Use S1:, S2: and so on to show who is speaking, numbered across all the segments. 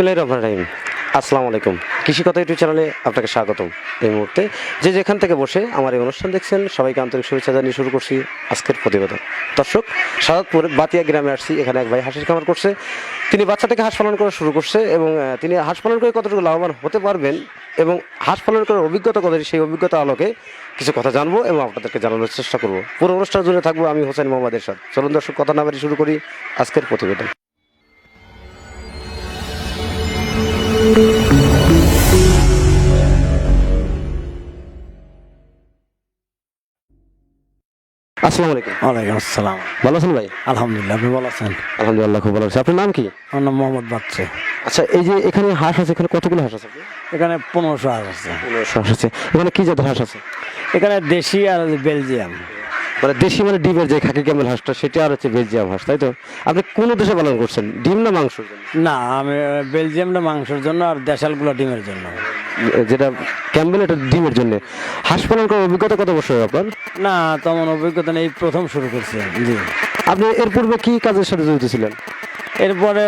S1: বিসমিল্লাহির রহমানির রহিম, আসসালামু আলাইকুম। কৃষি কথা ইউটিউব চ্যানেলে আপনাকে স্বাগতম। এই মুহূর্তে যে যেখান থেকে বসে আমার এই অনুষ্ঠান দেখছেন, সবাইকে আন্তরিক শুভেচ্ছা জানিয়ে শুরু করছি আজকের প্রতিবেদন। দর্শক, সাদাতপুর বাতিয়া গ্রামে আসছি, এখানে এক ভাই হাঁসের খামার করছে। তিনি বাচ্চা থেকে হাঁস পালন করা শুরু করছে এবং তিনি হাঁস পালন করে কতটুকু লাভবান হতে পারবেন এবং হাঁস পালন করার অভিজ্ঞতা কত সেই অভিজ্ঞতা আলোকে কিছু কথা জানব এবং আপনাদেরকে জানানোর চেষ্টা করব। পুরো অনুষ্ঠান জুড়ে থাকব আমি, হোসেন মোহাম্মদ এরশাদ। চলুন দর্শক, কথা না বাড়ি শুরু করি আজকের প্রতিবেদন। আসসালামু আলাইকুম।
S2: ওয়ালাইকুম আসসালাম।
S1: ভালো আছেন ভাই?
S2: আলহামদুলিল্লাহ আপনি ভালো আছেন?
S1: আলহামদুলিল্লাহ খুব ভালো আছি। আপনার নাম কি?
S2: আমার নাম মোহাম্মদ বাচ্চে।
S1: আচ্ছা এই যে এখানে হাঁস আছে এখানে কতগুলো হাঁস আছে
S2: এখানে পনেরোশো হাঁস আছে।
S1: পনেরোশো হাঁস আছে। এখানে কি জাতের হাঁস আছে?
S2: এখানে দেশি আর বেলজিয়াম।
S1: মানে দেশি মানে ডিমের যে খাকি ক্যামেল হাঁসটা সেটা আর হচ্ছে বেলজিয়াম হাঁস তাই তো? আপনি কোন দেশে পালন করছেন ডিম না মাংস
S2: না আমি বেলজিয়ামটা মাংসের জন্য আর দেশালগুলো ডিমের জন্য।
S1: যেটা ক্যাম্বেল এটা ডিমের জন্য। হাঁস পালন করার অভিজ্ঞতা কত বছর আপনার?
S2: না তেমন অভিজ্ঞতা নেই প্রথম শুরু করছে জি।
S1: আপনি এর পূর্বে কি কাজের সাথে জড়িত ছিলেন?
S2: এরপরে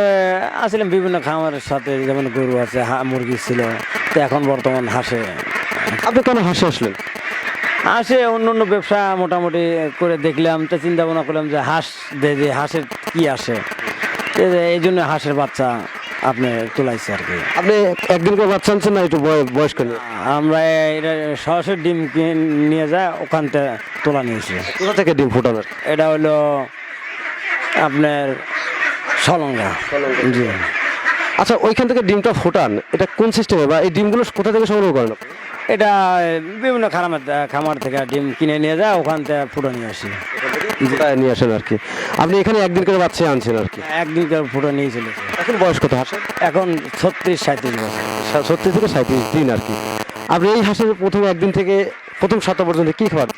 S2: আসলাম বিভিন্ন খামারের সাথে যেমন গরু আছে হা- মুরগি ছিল তো এখন বর্তমান হাঁসে।
S1: আপনি কেন হাসে আসলেন?
S2: হাঁসে অন্য অন্য ব্যবসা মোটামুটি করে দেখলাম তো চিন্তা ভাবনা করলাম যে হাঁস দে যে হাঁসের কি আসে? এই জন্য হাঁসের বাচ্চা আপনি তোলাইছে আর কি।
S1: আপনি একদিন করে বাচ্চা আনছেন না একটু বয়- বয়স্ক নিয়ে?
S2: আমরা এটা সরাসরি ডিম কিনে নিয়ে যায় ওখান থেকে তোলা নিয়েছি
S1: কোথা থেকে ডিম ফোটানোর
S2: এটা হলো আপনার সলঙ্গা। জি।
S1: আচ্ছা ওইখান থেকে ডিমটা ফোটান এটা কোন সিস্টেমে বা এই ডিমগুলো কোথা থেকে সংগ্রহ করেন আপনি?
S2: এটা বিভিন্ন খামার খামার থেকে ডিম কিনে নিয়ে যায় ওখান থেকে ফুটো নিয়ে আসি।
S1: নিয়ে আসেন আর কি। আপনি এখানে একদিন করে বাচ্চা আনছেন আর কি?
S2: একদিন করে ফুটো নিয়ে চলেছে
S1: এখন বয়স কত হাঁসের?
S2: এখন ছত্রিশ সাঁত্রিশ বছর।
S1: সত্যি থেকে সাঁত্রিশ দিন আর কি। আপনি এই হাঁসের প্রথম একদিন থেকে প্রথম সপ্তাহ পর্যন্ত কি খাবার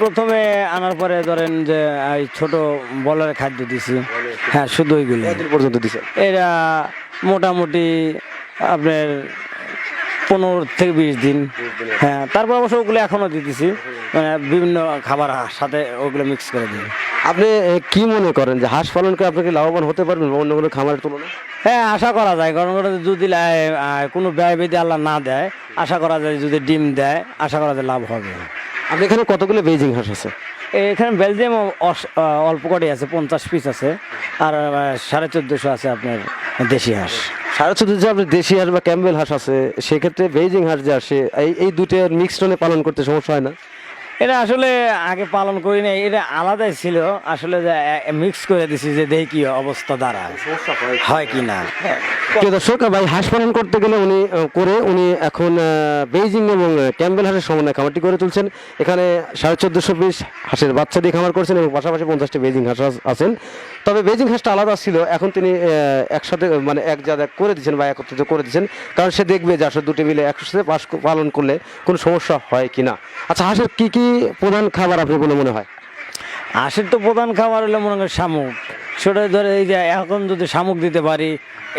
S2: প্রথমে আনার পরে ধরেন যে এই ছোট বলের খাদ্য দিছি। হ্যাঁ শুধু ওইগুলো।
S1: পর্যন্ত দিচ্ছেন
S2: এরা মোটামুটি আপনার পনেরো থেকে বিশ দিন। হ্যাঁ তারপর অবশ্য ওগুলো এখনও দিতেছি। মানে বিভিন্ন খাবার সাথে ওগুলো মিক্স করে দিই।
S1: আপনি কি মনে করেন যে হাঁস পালন করে আপনাকে কি লাভবান হতে পারবেন অন্য কোনো খামারের তুলনায়?
S2: হ্যাঁ আশা করা যায়। কারণ ওটা যদি কোনো ব্যয় বেদি আল্লাহ না দেয় আশা করা যায় যদি ডিম দেয় আশা করা যায় লাভ হবে।
S1: আপনি এখানে কতগুলো বেজিং হাঁস আছে?
S2: এখানে বেলজিয়াম অল্প কটাই আছে পঞ্চাশ পিস আছে আর সাড়ে চোদ্দোশো আছে আপনার দেশি হাঁস।
S1: সাড়ে চোদ্দোশো যে আপনি দেশি হাঁস বা ক্যাম্বেল হাঁস আছে সেক্ষেত্রে বেজিং হাঁস যে আসে এই এই দুটো মিক্সড পালন করতে সমস্যা হয় না?
S2: এটা আসলে আগে পালন করি নাই এটা আলাদাই ছিল। আসলে মিক্স করে দিছি যে দেখি কি অবস্থা দাঁড়ায় হয়। কি না?
S1: প্রিয় দর্শক ভাই হাঁস পালন করতে গেলে উনি করে উনি এখন বেইজিং এবং ক্যাম্বেল হাঁসের সমন্বয় খামারটি করে তুলছেন। এখানে সাড়ে চোদ্দোশো পিস হাঁসের বাচ্চা দিয়ে খামার করছেন এবং পাশাপাশি পঞ্চাশটি বেজিং হাঁস আছেন। তবে বেজিং হাঁসটা আলাদা ছিল। এখন তিনি একসাথে মানে এক জায়গায় করে দিয়েছেন বা একত্রিত করে দিচ্ছেন কারণ সে দেখবে যে আসলে দুটি মিলে একসাথে পাশ পালন করলে কোনো সমস্যা হয় কি না আচ্ছা হাঁসের কী কী প্রধান খাবার আপনি বলে মনে হয়?
S2: হাঁসের তো প্রধান খাবার হলো মনে হয় শামুক। সেটা ধরে এই যে এখন যদি শামুক দিতে পারি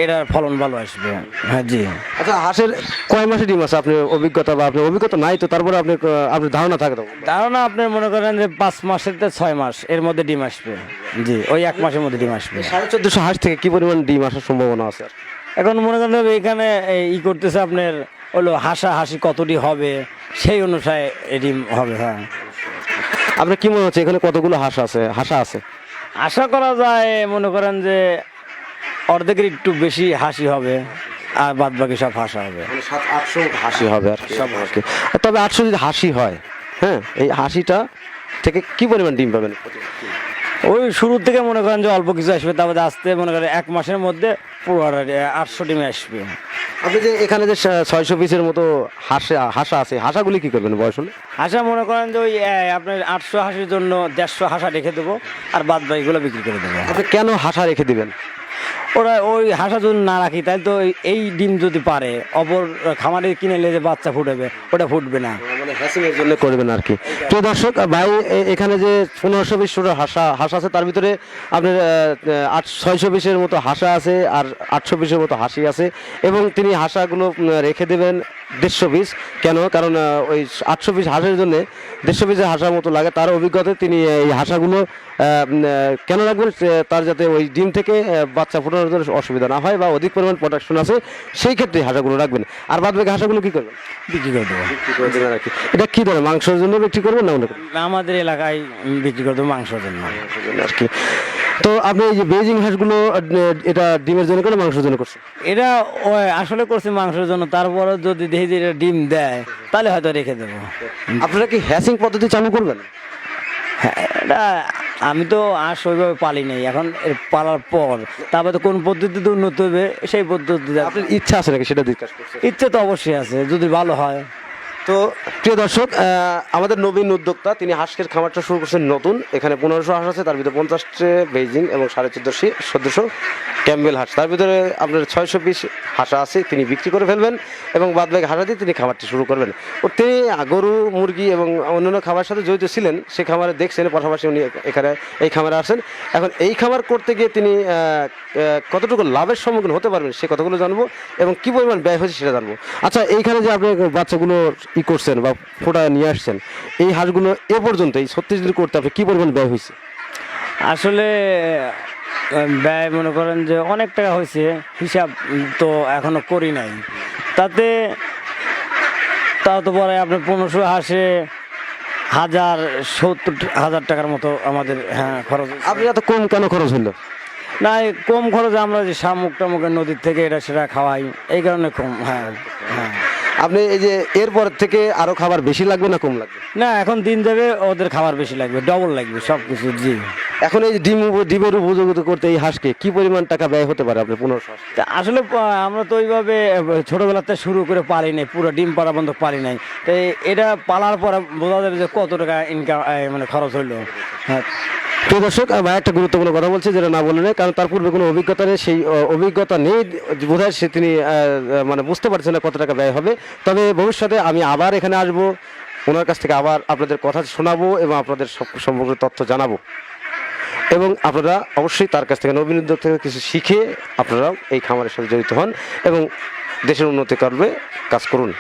S2: এটার ফলন ভালো আসবে। হ্যাঁ জি।
S1: আচ্ছা হাঁসের কয় মাসে ডিম আছে? আপনার অভিজ্ঞতা বা আপনার অভিজ্ঞতা নাই তো তারপরে আপনি আপনার ধারণা থাকে
S2: ধারণা আপনার মনে করেন যে পাঁচ মাসের তো ছয় মাস এর মধ্যে ডিম আসবে। জি ওই এক মাসের মধ্যে ডিম আসবে।
S1: সাড়ে চোদ্দোশো হাঁস থেকে কি পরিমাণ ডিম আসার সম্ভাবনা আছে?
S2: এখন মনে করেন এখানে ই করতেছে আপনার হলো হাসা হাসি কতটি হবে সেই অনুসারে ডিম হবে হ্যাঁ।
S1: আপনার কি মনে হচ্ছে এখানে কতগুলো হাঁস আছে হাসা আছে?
S2: আশা করা যায় মনে করেন যে অর্ধেকের একটু বেশি হাসি হবে আর বাদ বাকি সব হাসা হবে।
S1: মানে সাত আটশো হাসি হবে আর সব হাসি। তবে আটশো যদি হাসি হয় হ্যাঁ এই হাসিটা থেকে কি পরিমাণ ডিম পাবেন?
S2: ওই শুরু থেকে মনে করেন যে অল্প কিছু আসবে তারপরে আসতে মনে করেন এক মাসের মধ্যে পুরো আটশো ডিমে আসবে।
S1: আপনি যে এখানে যে ছয়শো পিসের মতো হাসে হাসা আছে হাসাগুলি কি করবেন বয়স হলে?
S2: হাসা মনে করেন যে ওই আপনার আটশো হাসির জন্য দেড়শো হাসা রেখে দেবো আর বাদ বাকিগুলো বিক্রি করে দেবো।
S1: আপনি কেন হাসা রেখে দিবেন?
S2: ওরা ওই হাঁসা যদি না রাখি তাই তো এই- ডিম যদি পারে অপর খামারে কিনে নিয়ে যে বাচ্চা ফুটবে ওটা ফুটবে না।
S1: মানে হ্যাসিংয়ের জন্য করবেন আর কি তো দর্শক ভাই এখানে যে পনেরোশো বিশ হাঁসা হাঁসা আছে তার ভিতরে আপনার আট ছয়শো বিশের মতো হাঁসা আছে আর আটশো বিশের মতো হাসি আছে এবং তিনি হাঁসাগুলো রেখে দেবেন। দেড়শো পিস কেন? কারণ ওই আটশো পিস হাঁসের জন্য দেড়শো পিসের হাঁসার মতো লাগে। তার অভিজ্ঞতায় তিনি এই হাঁসাগুলো কেন রাখবেন? তার যাতে ওই ডিম থেকে বাচ্চা ফোটানোর জন্য অসুবিধা না হয় বা অধিক পরিমাণ প্রোডাকশন আছে সেই ক্ষেত্রে হাঁসাগুলো রাখবেন। আর বাদ বাকি হাঁসাগুলো কী করবেন?
S2: বিক্রি করে দেবো।
S1: বিক্রি করে দেবেন আর কি। এটা কী ধরনের? মাংসের জন্য বিক্রি করবেন না?
S2: আমাদের এলাকায় বিক্রি করে দেবো মাংসের জন্য
S1: আর কি। তো আপনি এই যে বেজিং হাঁসগুলো এটা ডিমের জন্য করে মাংসের জন্য করছে
S2: এটা আসলে করছি মাংসের জন্য তারপরে যদি দেখি যে এটা ডিম দেয় তাহলে হয়তো রেখে দেবো।
S1: আপনারা কি হ্যাসিং পদ্ধতি চালু করবেন?
S2: হ্যাঁ, এটা আমি তো আর ওইভাবে পালি নাই এখন এর পালার পর। তারপরে তো কোন পদ্ধতিতে উন্নত হবে সেই পদ্ধতিতে
S1: আপনার ইচ্ছা আছে নাকি সেটা
S2: ইচ্ছে তো অবশ্যই আছে যদি ভালো হয়।
S1: তো প্রিয় দর্শক আমাদের নবীন উদ্যোক্তা, তিনি হাঁসের খামারটা শুরু করছেন নতুন। এখানে পনেরোশো হাঁস আছে, তার ভিতরে পঞ্চাশটে বেজিং এবং সাড়ে চোদ্দোশো চোদ্দোশো ক্যাম্বেল হাঁস। তার ভিতরে আপনার ছয়শো পিস হাঁসা আছে, তিনি বিক্রি করে ফেলবেন এবং বাদ বাকি হাঁসা দিয়ে তিনি খামারটি শুরু করবেন। ও তিনি গরু, মুরগি এবং অন্যান্য খামারের সাথে জড়িত ছিলেন, সে খামারে দেখছেন, পাশাপাশি উনি এখানে এই খামারে আসেন। এখন এই খামার করতে গিয়ে তিনি কতটুকু লাভের সম্মুখীন হতে পারবেন, সে কথাগুলো জানব এবং কি পরিমাণ ব্যয় হয়েছে সেটা জানব। আচ্ছা এইখানে যে আপনি বাচ্চাগুলো ই করছেন বা ফোটা নিয়ে আসছেন এই হাঁসগুলো এ পর্যন্ত এই ছত্রিশ দিন করতে আপনি কী পরিমাণ ব্যয় হয়েছে?
S2: আসলে ব্যয় মনে করেন যে অনেক টাকা হয়েছে হিসাব তো এখনও করি নাই। তাতে তাও তো পরে আপনার পনেরোশো হাসে হাজার সত্তর হাজার টাকার মতো আমাদের হ্যাঁ খরচ
S1: আপনি এত কম কেন খরচ হইল
S2: না কম খরচে আমরা যে শামুক টামুকের নদীর থেকে এটা সেটা খাওয়াই এই কারণে কম হ্যাঁ হ্যাঁ।
S1: আপনি এই যে এরপর থেকে আরও খাবার বেশি লাগবে না কম লাগবে?
S2: না এখন দিন যাবে ওদের খাবার বেশি লাগবে ডবল লাগবে সব কিছু জি।
S1: এখন এই ডিম উপ- ডিমের উপযোগিতা করতে এই হাঁসকে কি পরিমাণ টাকা ব্যয় হতে পারে আপনি পনেরোশো
S2: তা আসলে প- আমরা তো ওইভাবে ছোটোবেলাতে শুরু করে পারি নাই পুরো ডিম পাড়া বন্ধ পারি নাই। তো এটা পালার পরে বোঝা যাবে যে কত টাকা ইনকাম মানে খরচ হইল। হ্যাঁ।
S1: প্রিয় দর্শক ভাই, একটা গুরুত্বপূর্ণ কথা বলছে যেটা না বললেন কারণ তার পূর্বে কোনো অভিজ্ঞতা নেই, সেই অভিজ্ঞতা নেই বোধ সে তিনি মানে বুঝতে পারছেন না কত টাকা ব্যয় হবে। তবে ভবিষ্যতে আমি আবার এখানে আসব, ওনার কাছ থেকে আবার আপনাদের কথা শোনাবো এবং আপনাদের সব সম্পর্কে তথ্য জানাব। এবং আপনারা অবশ্যই তার কাছ থেকে নবীন উদ্যোগ থেকে কিছু শিখে আপনারাও এই খামারের সাথে জড়িত হন এবং দেশের উন্নতি করবে কাজ করুন।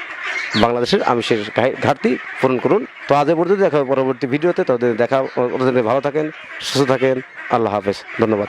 S1: বাংলাদেশের আমিষের ঘাটতি পূরণ করুন। তো আজ পর্যন্ত দেখা পরবর্তী ভিডিওতে। তাদের দেখা ভালো থাকেন, সুস্থ থাকেন। আল্লাহ হাফেজ। ধন্যবাদ।